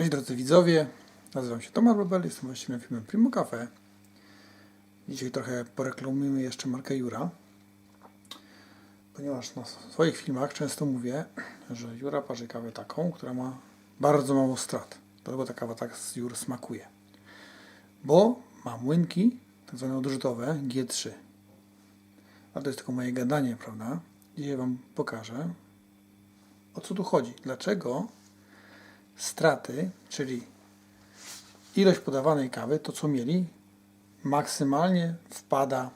Cześć drodzy widzowie, nazywam się Tomasz Babel, jestem właścicielem firmy Primo Cafe. Dzisiaj trochę poreklamujemy jeszcze markę Jura, ponieważ na swoich filmach często mówię, że Jura parzy kawę taką, która ma bardzo mało strat. Dlatego ta kawa tak z Jur smakuje. Bo ma młynki, tak zwane odrzutowe, G3. A to jest tylko moje gadanie, prawda? Dzisiaj Wam pokażę, o co tu chodzi. Dlaczego straty, czyli ilość podawanej kawy, to co mieli, maksymalnie wpada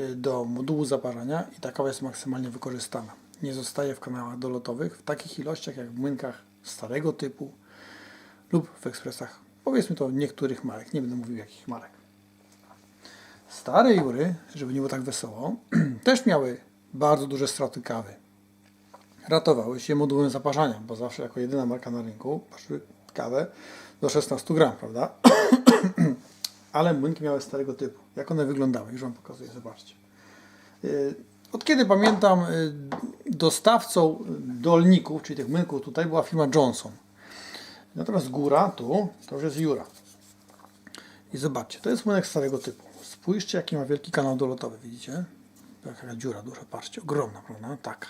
y, do modułu zaparzania i ta kawa jest maksymalnie wykorzystana. Nie zostaje w kanałach dolotowych w takich ilościach jak w młynkach starego typu lub w ekspresach, powiedzmy to niektórych marek, nie będę mówił jakich marek. Stare jury, żeby nie było tak wesoło, też miały bardzo duże straty kawy ratowały się modułem zaparzania, bo zawsze jako jedyna marka na rynku parzyły kawę do 16 gram, prawda? Ale młynki miały starego typu. Jak one wyglądały? Już Wam pokazuję, zobaczcie. Yy, Od kiedy pamiętam, yy, dostawcą dolników, czyli tych młynków tutaj była firma Johnson. Natomiast góra tu, to już jest Jura. I zobaczcie, to jest młynek starego typu. Spójrzcie, jaki ma wielki kanał dolotowy, widzicie? Jaka dziura duża, patrzcie, ogromna, prawda? Taka.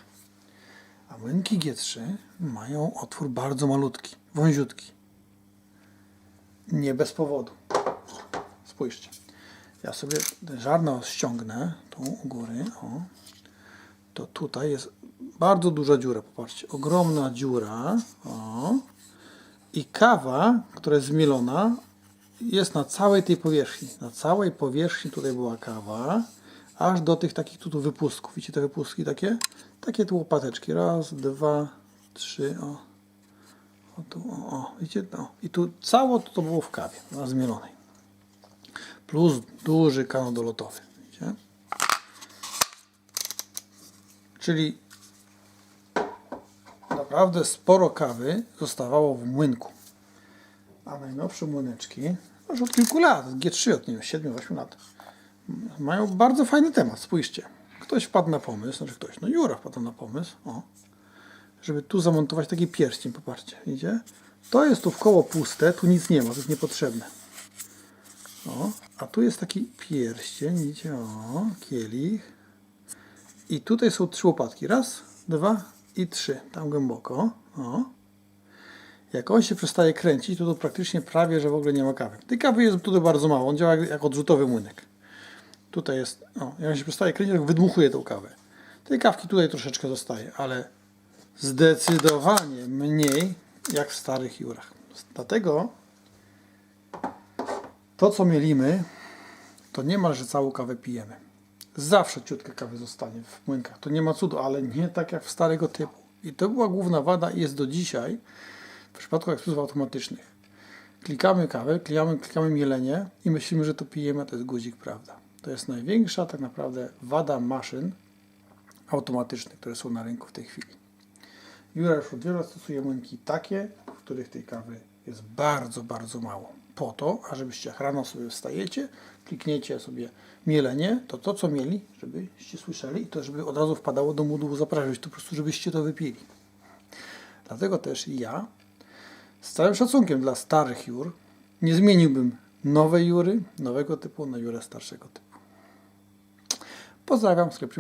A młynki G3 mają otwór bardzo malutki, wąziutki. Nie bez powodu. Spójrzcie. Ja sobie żarno ściągnę, tu u góry, o. To tutaj jest bardzo duża dziura, popatrzcie. Ogromna dziura, o. I kawa, która jest zmielona, jest na całej tej powierzchni. Na całej powierzchni tutaj była kawa, aż do tych takich tu, tu wypustków. Widzicie te wypustki takie? Takie tu łopateczki. Raz, dwa, trzy, o. O, tu, o, o. Widzicie? No. I tu cało to było w kawie, na zmielonej. Plus duży kanał dolotowy. Widzicie? Czyli naprawdę sporo kawy zostawało w młynku. A najnowsze młyneczki, już od kilku lat, G3 od nie wiem, 7-8 lat, mają bardzo fajny temat. Spójrzcie. Ktoś wpadł na pomysł, znaczy ktoś, no Jura wpadł na pomysł, o, żeby tu zamontować taki pierścień, popatrzcie, widzicie? To jest tu w koło puste, tu nic nie ma, to jest niepotrzebne. O, a tu jest taki pierścień, widzicie, o, kielich. I tutaj są trzy łopatki, raz, dwa i trzy, tam głęboko, o. Jak on się przestaje kręcić, to, to praktycznie prawie, że w ogóle nie ma kawy. Tej kawy jest tutaj bardzo mało, on działa jak, jak odrzutowy młynek. Tutaj jest, o, jak on się przestaje kręcić, tak wydmuchuje tą kawę. Tej kawki tutaj troszeczkę zostaje, ale zdecydowanie mniej jak w starych jurach. Dlatego to, co mielimy, to niemalże całą kawę pijemy. Zawsze ciutka kawy zostanie w młynkach. To nie ma cudu, ale nie tak jak w starego typu. I to była główna wada i jest do dzisiaj w przypadku ekspresów automatycznych. Klikamy kawę, klikamy, klikamy mielenie i myślimy, że to pijemy, a to jest guzik, prawda. To jest największa tak naprawdę wada maszyn automatycznych, które są na rynku w tej chwili. Jura już od wielu stosuje młynki takie, w których tej kawy jest bardzo, bardzo mało. Po to, ażebyście rano sobie wstajecie, klikniecie sobie mielenie, to to co mieli, żebyście słyszeli, to żeby od razu wpadało do modułu zaprażyć, to po prostu żebyście to wypili. Dlatego też ja z całym szacunkiem dla starych jur nie zmieniłbym nowej jury, nowego typu na jurę starszego typu. Pozdrawiam, sklep